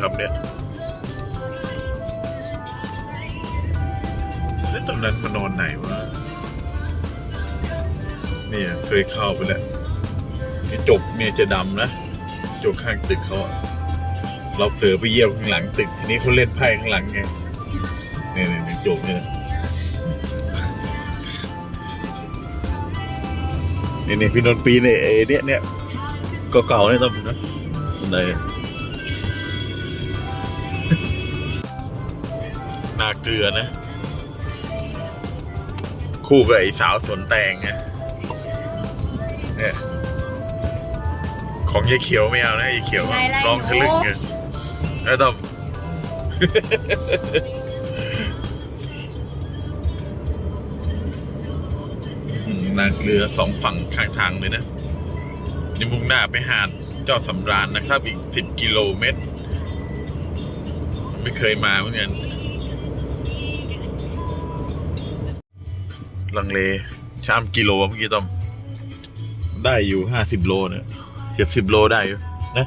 ครับเนี่ยแล้วตอนนั้นมานอนไหนวะเนี่ยเคยเข้าไปแล้วนี่จบเนี่ยจะดำนะจบข้างตึกเขาเราเผลอไปเยี่ยมข้างหลังตึกทีนี้เขาเล่นไพ่ข้างหลังไงเนี่ยเนี่ยเนี่ยจบเนี่ยนะนี่นี่พี่นนท์ปีเนี่ยเนี่ยเนี่ยเก่าๆเนี่ยต้องนะอะไร นาเกลือนะ คู่กับไอ้สาวสวนแตงไงเนี่ยของยายเขียวไม่เอานะยายเขียวไล่ไล่ลองทะลึ่งไงแล้วต้องอืมนาเกลือสองฝั่งข้างทางเลยนะนี่มุ่งหน้าไปหาดเจ้าสำราญนะครับ อีกสิบกิโลเมตร ไม่เคยมาเหมือนกัน ลังเลชามกิโลเมื่อกี้ต้อมได้อยู่ห้าสิบโลเนี่ยเจ็ดสิบโลได้อยู่นะ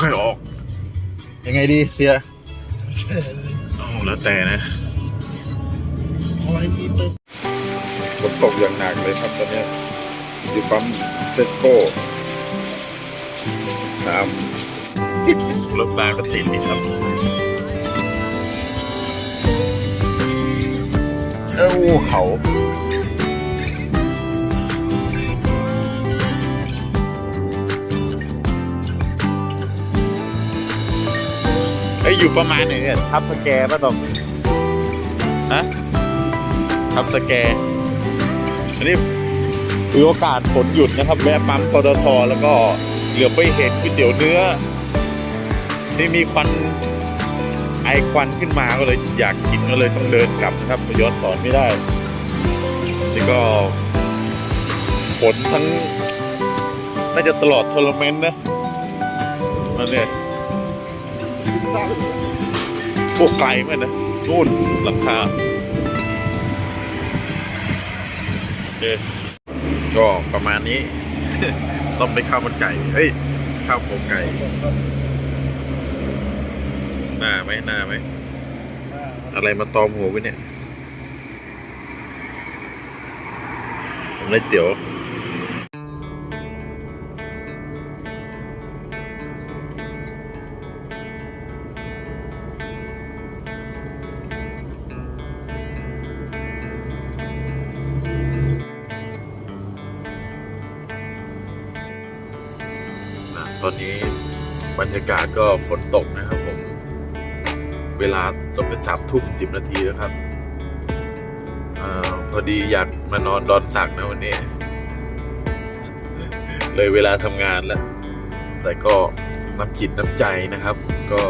ค่อยออก ยังไงดีเสียโอ้แล้วแต่นะคอยมีเติมฝนตกอย่างหนักเลยครับตอนเนี้ยอยู่ปั๊มเซ็ตโก้ตามรถมาก็ติดนี่ครับ เอ้าเขาเอ้ยอยู่ประมาณไหนเนี่ยทับสแกป่ะตอมฮะทับสแกอันนี้คือโอกาสฝนหยุดนะครับแวะปั๊มปตทแล้วก็เหลือไปเห็นก๋วยเตี๋ยวเนื้อ ที่มีควัน ไอควันขึ้นมาก็เลยอยากกินก็เลยต้องเดินกลับนะครับย้อนสอนไม่ได้นี่ก็ฝนทั้งน่าจะตลอดทัวร์นาเมนต์นะนั่นเนี่ยพวกไกลมือนกันะนู่นหลังคาโอเคก็ประมาณนี้ ต้องไปข้าวมันไก่ เฮ้ย ข้าวโครงไก่ หน้าไหมหน้าไหม อะไรมาตอมหัวไว้เนี่ยผมเลยเตี๋ยวนะตอนนี้บรรยากาศก็ฝนตกนะครับผม เวลาตกเป็นสามทุ่มสิบนาทีแล้วครับอพอดีอยากมานอนดอนสักนะวันนี้ เลยเวลาทำงานแล้ว แต่ก็น้ำจิตน้ำใจนะครับ ก็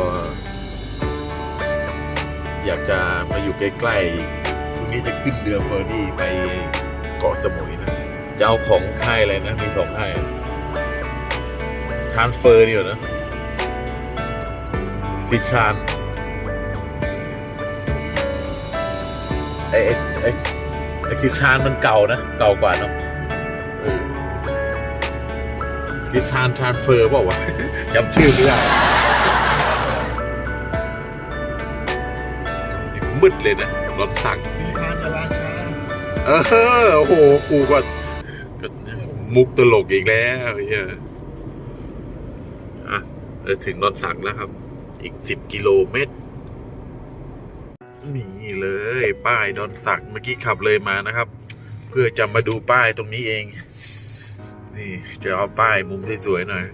อยากจะมาอยู่ใกล้ๆพรุ่งนี้จะขึ้นเรือเฟอร์รี่ไปเกาะสมุยนะจะเอาของค่ายอะไรนะ มีสองค่ายทรานเฟอร์นี่เหรอนะซิทราน ไอไอไอไอซิทรานมันเก่านะ เก่ากว่าเนาะเออซิทรานทรานสเฟอร์เปล่าวะจำชื่อไม่ได้นี่มืดเลยนะรอนสักสีทานกับราชาเออโอ้โห กูก็ก็มุกตลกอีกแล้วเฮียอะเราถึงนอนสักแล้วครับ อีกสิบกิโลเมตร นี่เลยป้ายดอนสักเมื่อกี้ขับเลยมานะครับ เพื่อจะมาดูป้ายตรงนี้เอง นี่จะเอาป้ายมุมสวยๆหน่อย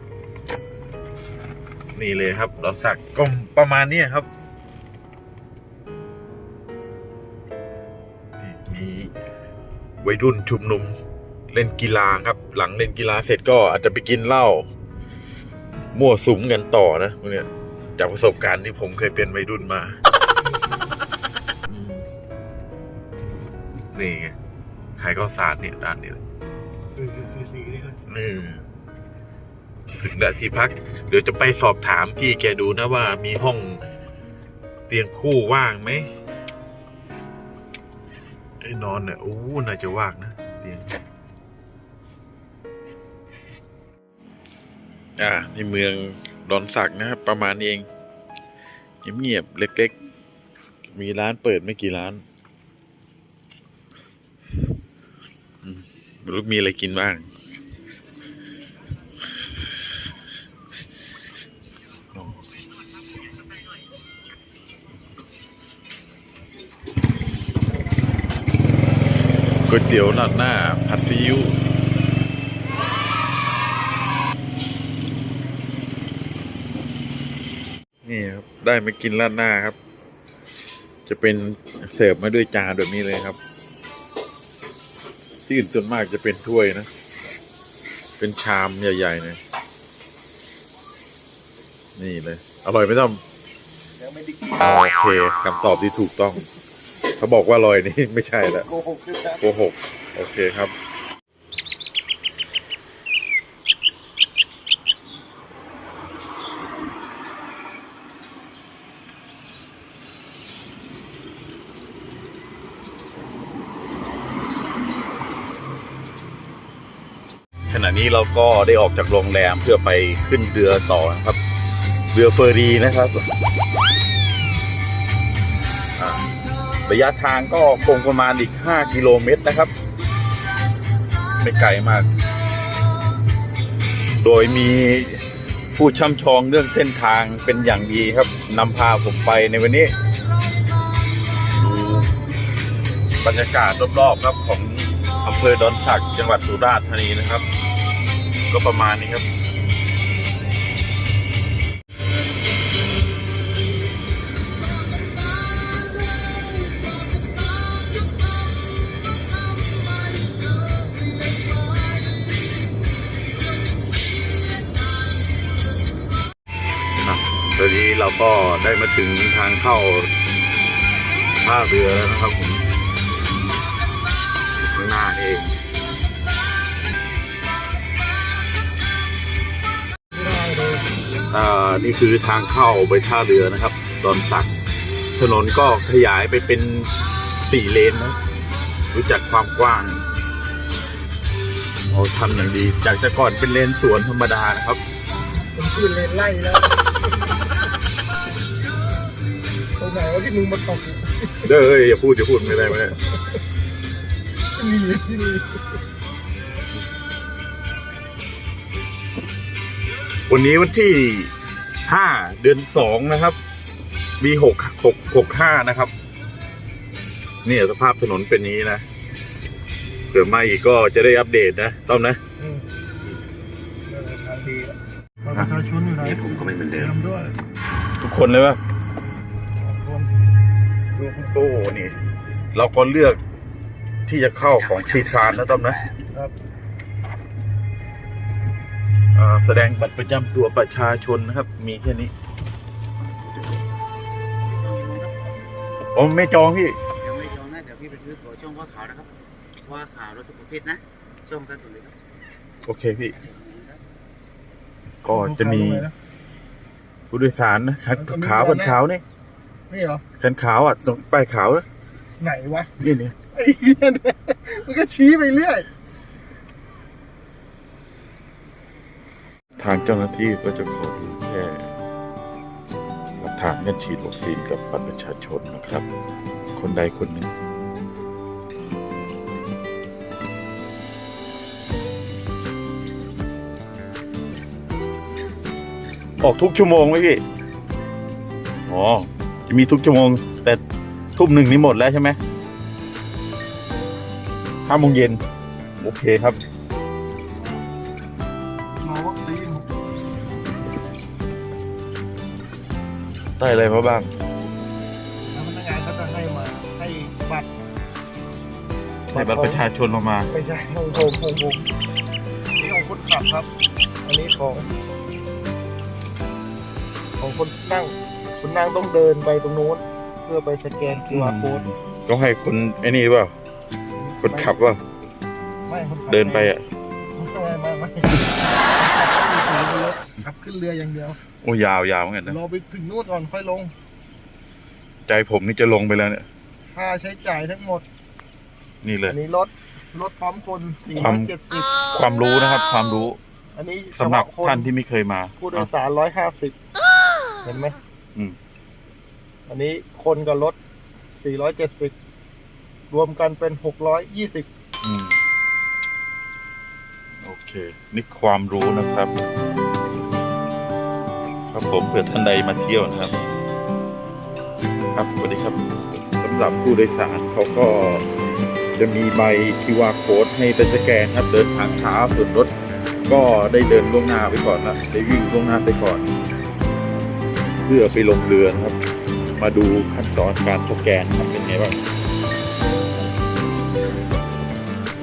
นี่เลยครับดอนสักก็ประมาณนี้ครับมีวัยรุ่นชุมนุมเล่นกีฬาครับ หลังเล่นกีฬาเสร็จก็อาจจะไปกินเหล้ามั่วสุมกันต่อนะพวกเนี้ยจากประสบการณ์ที่ผมเคยเป็นวัยรุ่นมา นี่ไงขายก็สารเนี่ยร้านนี้เลยเนี่เถึงละที่พัก เดี๋ยวจะไปสอบถามพี่แกดูนะว่ามีห้องเตียงคู่ว่างไหมไอ้นอนเนี่ยอู้น่าจะว่างนะเตียงอ่าในเมืองดอนสักนะครับ ประมาณเองเงียบๆเล็ก ๆ มีร้านเปิดไม่กี่ร้าน มไม่รู้มีอะไรกินบ้างก๋วยเตี๋ยวหนัดหน้า ผัดซีอิ๊วนี่ครับ ได้มากินราดหน้าครับ จะเป็นเสิร์ฟมาด้วยจานแบบนี้เลยครับ ที่อื่นส่วนมากจะเป็นถ้วยนะ เป็นชามใหญ่ๆเลยนี่เลย อร่อยไหมต้อมยังไม่ได้กินโอเคคำตอบที่ถูกต้อง เขาบอกว่าอร่อยนี่ไม่ใช่ละโกหกด้วยนะโกหก โอเคครับ นี้เราก็ได้ออกจากโรงแรมเพื่อไปขึ้นเรือต่อนะครับ เรือเฟอร์รีนะครับระยะทางก็คงประมาณอีก 5 กิโลเมตรนะครับ ไม่ไกลมาก โดยมีผู้ช่ำชองเรื่องเส้นทางเป็นอย่างดีครับนำพาผมไปในวันนี้ดูบรรยากาศรอบๆครับของอำเภอดอนสักจังหวัดสุราษฎร์ธานีนะครับ ก็ประมาณนี้ครับ ตอนนี้เราก็ได้มาถึงทางเข้าท่าเรือแล้วนะครับผมข้างหน้าเอง นี่คือทางเข้าไปท่าเรือนะครับ ดอนสักถนนก็ขยายไปเป็นสี่เลนนะรู้จักความกว้างโอ้ทำอย่างดี จากแต่ก่อนเป็นเลนสวนธรรมดานะครับผมขึ้นเลนไล่แล้วตรงไหนวะที่มึงมาตกเด้อเอ้ยอย่าพูดอย่าพูดไม่ได้ไม่ได้มีที่ วันนี้วันที่ห้าเดือนสองนะครับมีหกหกหกห้านะครับ เนี่ยสภาพถนนเป็นนี้นะเกิดมาอีกก็จะได้อัปเดตนะต้อมนะอืมเออทางดีอะบัตรประชาชนอยู่ไหนนี่ผมก็ไม่เหมือนเตเดิรียมมด้วยทุกคนเลยป่ะคนดูโอ้นี่ เราก็เลือกที่จะเข้าของซีทรานนะต้อมนะครับอ่า แสดงบัตรประจำตัวประชาชนนะครับ มีแค่นี้ผมไม่จองพี่ยังไม่จองนะเดี๋ยวพี่ไปซื้อตั๋วช่องว่าขาวนะครับ ว่าขาวรถทุกประเภทนะช่องกันสุดเลยครับโอเคพี่ ก็จะมีผู้โดยสารนะคันขาวคันขาวนี่นี่เหรอคันขาวอะตรงป้ายขาวนะไหนวะนี่นี่ไอ้เหี้ยเนี่ยมันก็ชี้ไปเรื่อย ทางเจ้าหน้าที่ก็จะขอดูแค่หลักฐานการฉีดวัคซีนกับบัตรประชาชนนะครับ คนใดคนหนึ่งออกทุกชั่วโมงไหมพี่ อ๋อ จะมีทุกชั่วโมง แต่ทุ่มหนึ่งนี้หมดแล้วใช่ไหมห้าโมงเย็น โอเคครับ ได้อะไรมาบ้าง แล้วพนักงานเขาจะให้มาให้บัตรได้บัตรประชาชนเรามา ไม่ใช่ของผมของผมนี่ของคนขับครับ อันนี้ของ ของคนนั่งคนนั่งต้องเดินไปตรงโน้นเพื่อไปสแกน QR code ต้องให้คนไอ้นี่เปล่าคนขับว่าไม่คนขับเดินไปอะ ไม่ไม่ไม่ ไม่ขับขึ้นเรืออย่างเดียว โอ้ยาวยาวเหมือนกันนะรอไปถึงนู่นก่อนค่อยลง ใจผมนี่จะลงไปแล้วเนี่ย ค่าใช้จ่ายทั้งหมด นี่เลย อันนี้รถรถพร้อมคนความ470ความรู้นะครับ ความรู้ อันนี้สำหรับเฉพะคท่านที่ไม่เคยมาผู้โดยสารร้อยห้าสิบเห็นไหมอืม อันนี้คนกับรถสี่ร้อยเจ็ดสิบรวมกันเป็นหกร้อยยี่สิบอืมโอเค นี่ความรู้นะครับ ครับผมเผื่อท่านใดมาเที่ยวนะครับ ครับสวัสดีครับสำหรับผู้โดยสารเขาก็จะมีใบคิวาโค้ดให้เป็นสแกนครับ เดินทางช้าส่วนรถก็ได้เดินล่วงหน้าไปก่อนนะได้วิ่งล่วงหน้าไปก่อน เพื่อไปลงเรือครับ มาดูขั้นตอนการสแกนครับเป็นไงบ้าง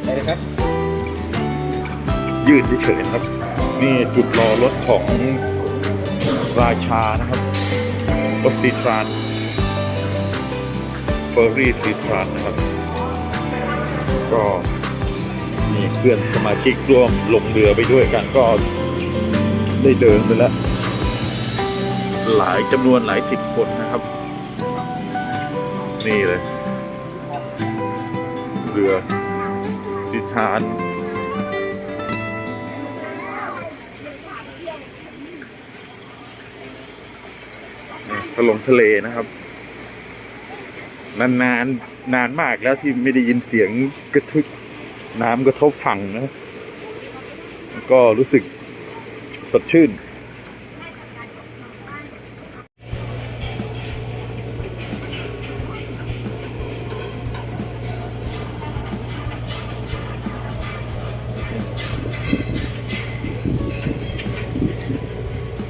ไหนนะครับ ยืดเฉยๆครับ นี่จุดรอรถของราชานะครับรถซีทรานเฟอร์รี่ซีทรานนะครับ ก็มีเพื่อนสมาชิกร่วมลงเรือไปด้วยกันก็ได้เดินไปแล้ว หลายจำนวนหลายสิบคนนะครับ นี่เลย เรือซีทราน ลงทะเลนะครับ นานนานนานมากแล้วที่ไม่ได้ยินเสียงกระทึกน้ำกระทบฝั่งนะ ก็รู้สึกสดชื่น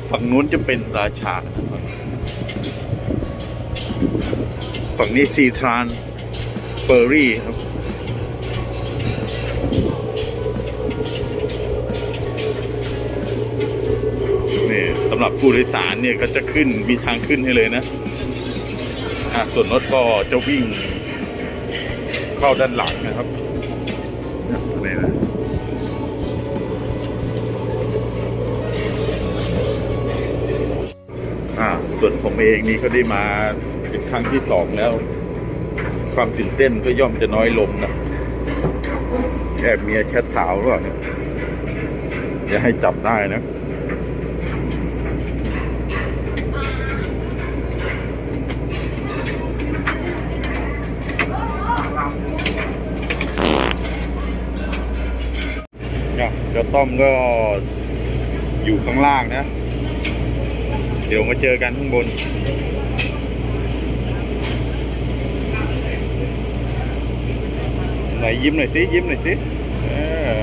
ฝั่งนู้นจะเป็นราชานะครับ ฝั่งนี้ซีทรานเฟอร์รี่ครับ นี่สำหรับผู้โดยสารเนี่ยก็จะขึ้นมีทางขึ้นให้เลยนะอะส่วนรถก็จะวิ่ง เข้าด้านหลังนะครับนี่นะอ่าส่วนผมเองนี่ก็ได้มา ครั้งที่สองแล้ว ความตื่นเต้นก็ย่อมจะน้อยลงนะแอบเมียแชทสาวหรือเปล่าเนี่ยอย่าให้จับได้นะเดี๋ยวต้อมก็อยู่ข้างล่างนะ เดี๋ยวมาเจอกันข้างบน ไหนยิ้มหน่อยสิ ยิ้มหน่อยสิเออ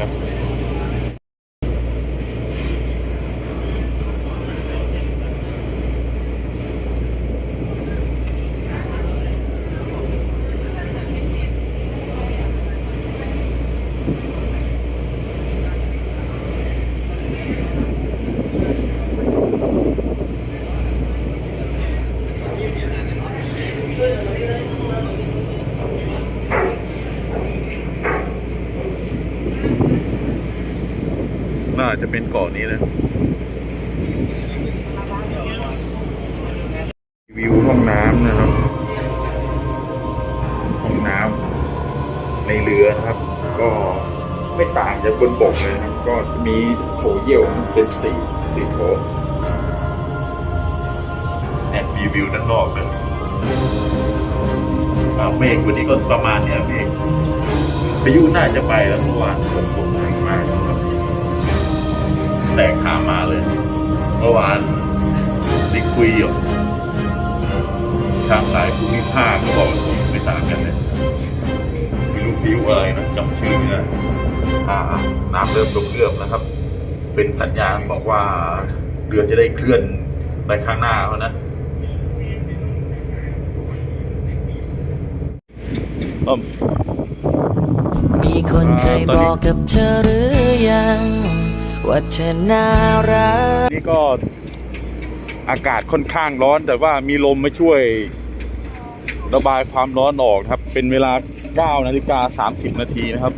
น่า จะเป็นเกาะนี้นะ วิวห้องน้ำนะครับ ห้องน้ำในเรือนะครับ ก็ไม่ต่างจากบนบกเลยนะครับ ก็จะมีโถเยี่ยวเป็นสี่สี่โถแอบมีวิวด้านนอกเลยอ่าเมฆวันนี้ก็ประมาณเนี้ยเมฆพายุน่าจะไปแล้วเมื่อวานฝนตก แตกขามาเลย เมื่อวานได้คุยอยู่ทางหลายภูมิภาคก็บอกว่าไม่ต่างกันเลยม่รู้ฟิวอะไรนะจำชื่อไม่ได้น้ำเริ่มลงเรื่อมนะครับ เป็นสัญญาณบอกว่าเรือจะได้เคลื่อนไปข้างหน้าเขานะอ้อมีคนเคยบอกกับเธอหรือยัง ว่าเธอน่ารักนี่ก็อากาศค่อนข้างร้อนแต่ว่ามีลมมาช่วย ระบายความร้อนออกครับ เป็นเวลา 9 นาฬิกา 30 นาทีนะครับ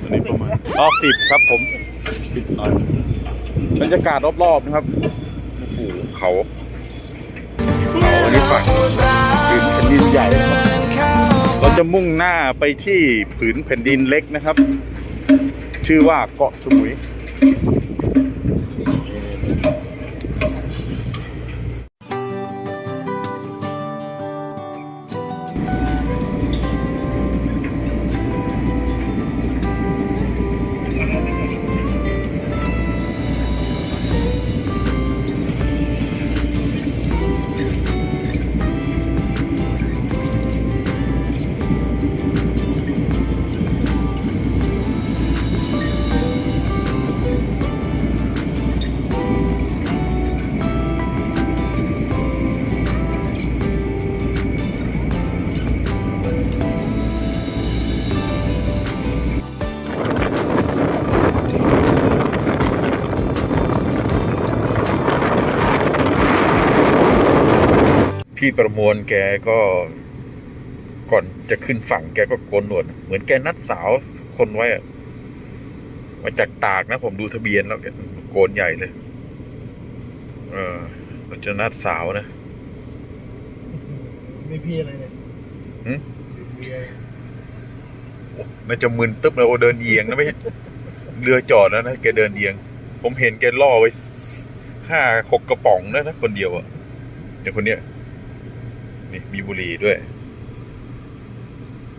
อันนี้ประมาณอ๋อ10 ครับผมปิดหน่อยบรรยากาศรอบๆนะครับโอ้โหเขาเขาอันนี้ฝั่งผืนแผ่นดินใหญ่เราจะมุ่งหน้าไปที่ผืนแผ่นดินเล็กนะครับ ชื่อว่าเกาะสมุย พี่ประมวลแกก็ก่อนจะขึ้นฝั่งแกก็โกนหนวด เหมือนแกนัดสาวคนไว้อะมาจากตากนะ ผมดูทะเบียนแล้วแกโกนใหญ่เลย เออเราจะนัดสาวนะนี่พี่อะไรเนี่ยหืมพี่อะไรน่าจะมึนตึ๊บเลยโอเดินเอียงนะไม่ใช่เรือจอดแล้วนะแกเดินเอียง ผมเห็นแกล่อไว้ห้าหกกระป๋องนะนะคนเดียวอะเดี๋ยวคนเนี้ย นี่มีบุหรี่ด้วย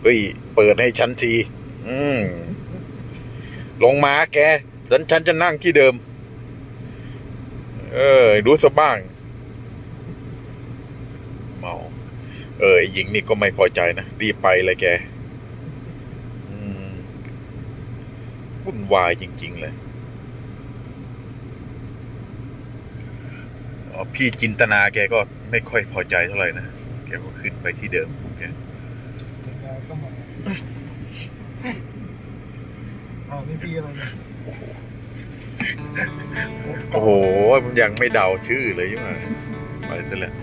เฮ้ย เปิดให้ฉันที อืม ลงมาแก ฉันฉันจะนั่งที่เดิม เออ รู้สบ้าง เมา เออไอหญิงนี่ก็ไม่พอใจนะ รีบไปเลยแกอืมวุ่นวายจริง ๆ เลยพี่จินตนาแกก็ไม่ค่อยพอใจเท่าไหร่นะ แกก็ขึ้นไปที่เดิมของแกเป็นไงก็มาอ้าวนี่พี่อะไรเนี่ยโอ้โหมันยังไม่เดาชื่อเลยใช่ไหมไปซะแล้ว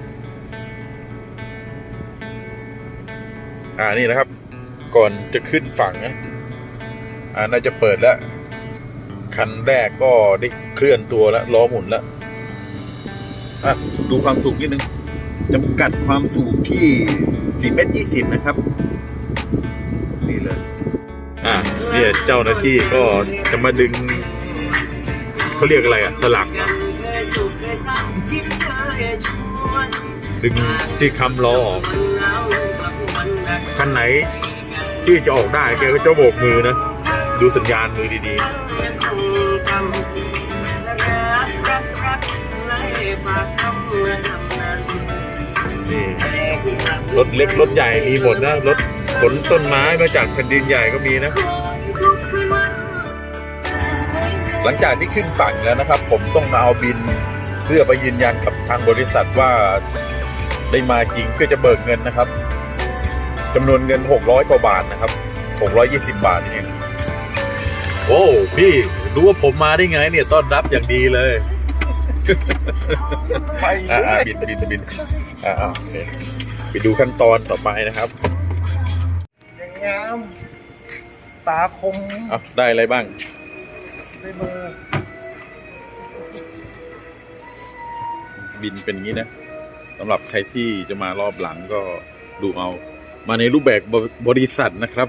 อ่านี่นะครับ ก่อนจะขึ้นฝั่งนะอ่าน่าจะเปิดแล้ว คันแรกก็ได้เคลื่อนตัวแล้วล้อหมุนแล้วอะดูความสูงนิดนึง จำกัดความสูงที่4เมตร20 นะครับ นี่เลย อะเนี่ยเจ้าหน้าที่ก็จะมาดึง เขาเรียกอะไรอะ สลักเหรอดึงที่คำล้อออกคันไหนที่จะออกได้แกก็จะโบกมือนะ ดูสัญญาณมือดีๆ นี่รถเล็กรถใหญ่มีหมดนะรถขนต้นไม้มาจากแผ่นดินใหญ่ก็มีนะ หลังจากที่ขึ้นฝั่งแล้วนะครับ ผมต้องมาเอาบินเพื่อไปยืนยันกับทางบริษัทว่าได้มาจริงเพื่อจะเบิกเงินนะครับจำนวนเงิน 600 กว่าบาทนะครับ 620 บาทนี่เองโอ้พี่รู้ว่าผมมาได้ไงเนี่ยต้อนรับอย่างดีเลย ไปอ่าบินบินบิน อ่าอ่าโอเคไปดูขั้นตอนต่อไปนะครับยังงามตาคมเอาได้อะไรบ้างด้วยมือบินเป็นอย่างนี้นะสำหรับใครที่จะมารอบหลังก็ดูเอา มาในรูปแบบบบริษัทนะครับ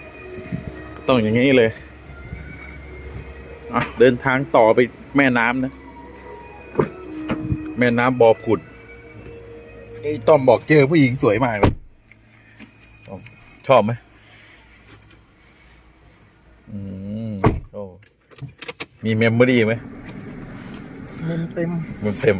ต้องอย่างนี้เลยอะเดินทางต่อไปแม่น้ำนะ แม่น้ำบอผุดไอ้ ต้อมบอกเจอผู้หญิงสวยมากเลยต้อมชอบไหมอืมโอ้มีเมมโมรี่ไหมมุมเต็มมันเต็ม